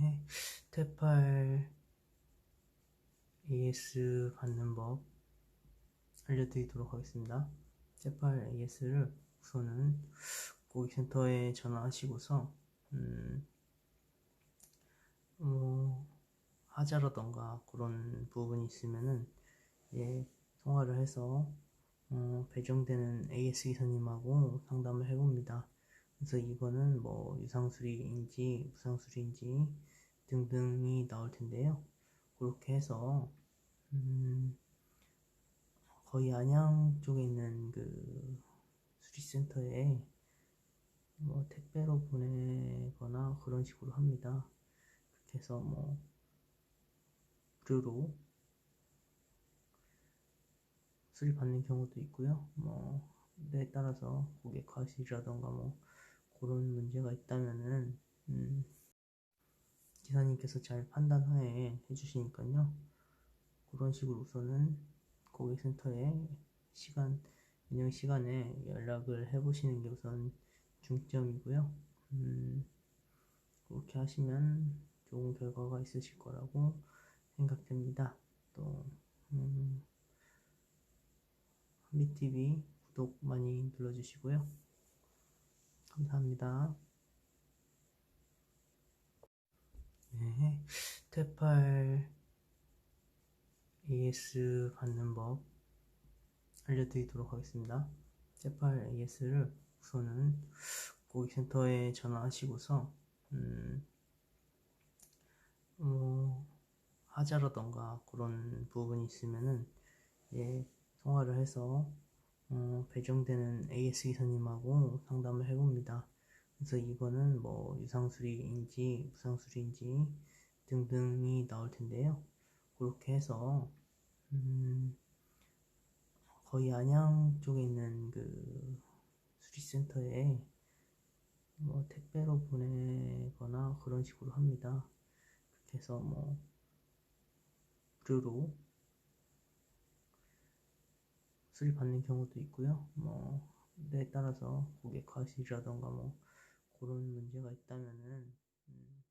네, 테팔 AS 받는 법 알려드리도록 하겠습니다. 테팔 AS를 우선은 고객센터에 전화하시고서 음, 뭐 하자라던가 그런 부분이 있으면은 예, 통화를 해서 어, 배정되는 AS 기사님하고 상담을 해봅니다. 그래서 이거는 뭐 유상수리인지 무상수리인지 등등이 나올 텐데요. 그렇게 해서 음, 거의 안양 쪽에 있는 그 수리센터에 뭐 택배로 보내거나 그런 식으로 합니다. 그렇게 해서 뭐 무료로 수리 받는 경우도 있고요. 뭐 때에 따라서 고객 과실이라던가 뭐 그런 문제가 있다면은 음, 기사님께서 잘 판단하에 해주시니까요. 그런 식으로 우선은 고객센터에 시간 운영 시간에 연락을 해보시는 게 우선 중점이고요. 음, 그렇게 하시면 좋은 결과가 있으실 거라고 생각됩니다. 또 음, 한비TV 구독 많이 눌러주시고요. 감사합니다. 네, 테팔 AS 받는 법 알려드리도록 하겠습니다. 테팔 AS를 우선은 고객센터에 전화하시고서 음, 뭐 하자라던가 그런 부분이 있으면은 예, 통화를 해서 어, 배정되는 AS 기사님하고 상담을 해봅니다. 그래서 이거는 뭐 유상수리인지 무상수리인지 등등이 나올 텐데요. 그렇게 해서 음, 거의 안양 쪽에 있는 그 수리센터에 뭐 택배로 보내거나 그런 식으로 합니다. 그렇게 해서 뭐 무료로 수리받는 경우도 있고요. 뭐 때에 따라서 고객 과실이라던가 뭐 그런 문제가 있다면은 음,